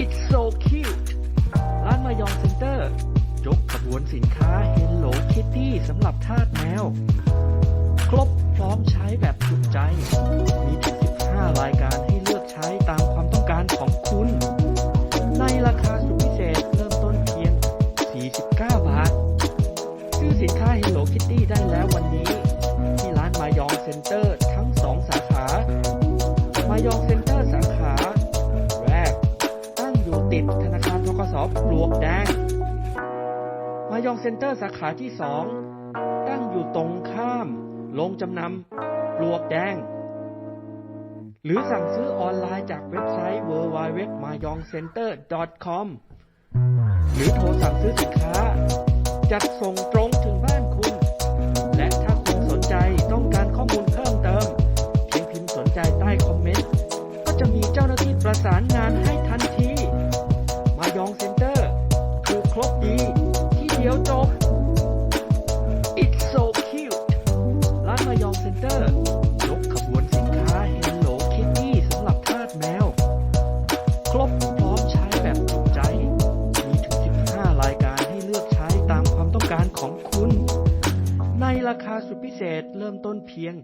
It's so cute ร้านมายองเซ็นเตอร์ยกขบวนสินค้า Hello Kitty สำหรับทาสแมว ครบพร้อมใช้แบบถูกใจ มีถึง15 รายการให้เลือกใช้ตามความต้องการของคุณ ในราคาสุดพิเศษเริ่มต้นเพียง 49 บาท ซื้อสินค้า Hello Kitty ได้แล้ววันนี้ สปลวกแดง มายองเซ็นเตอร์สาขาที่ 2 ตั้งอยู่ตรงข้ามโรงจำนำปลวกแดง หรือสั่งซื้อออนไลน์จากเว็บไซต์ www.mayongcenter.com หรือโทรสั่งซื้อสินค้า จัดส่งตรงถึงบ้านคุณ และถ้าคุณสนใจต้องการข้อมูลเพิ่มเติมเพียงพิมพ์สนใจใต้คอมเมนต์ ก็จะมีเจ้าหน้าที่ประสานงานให้ทัน ของคุณ ในราคาสุดพิเศษเริ่มต้นเพียง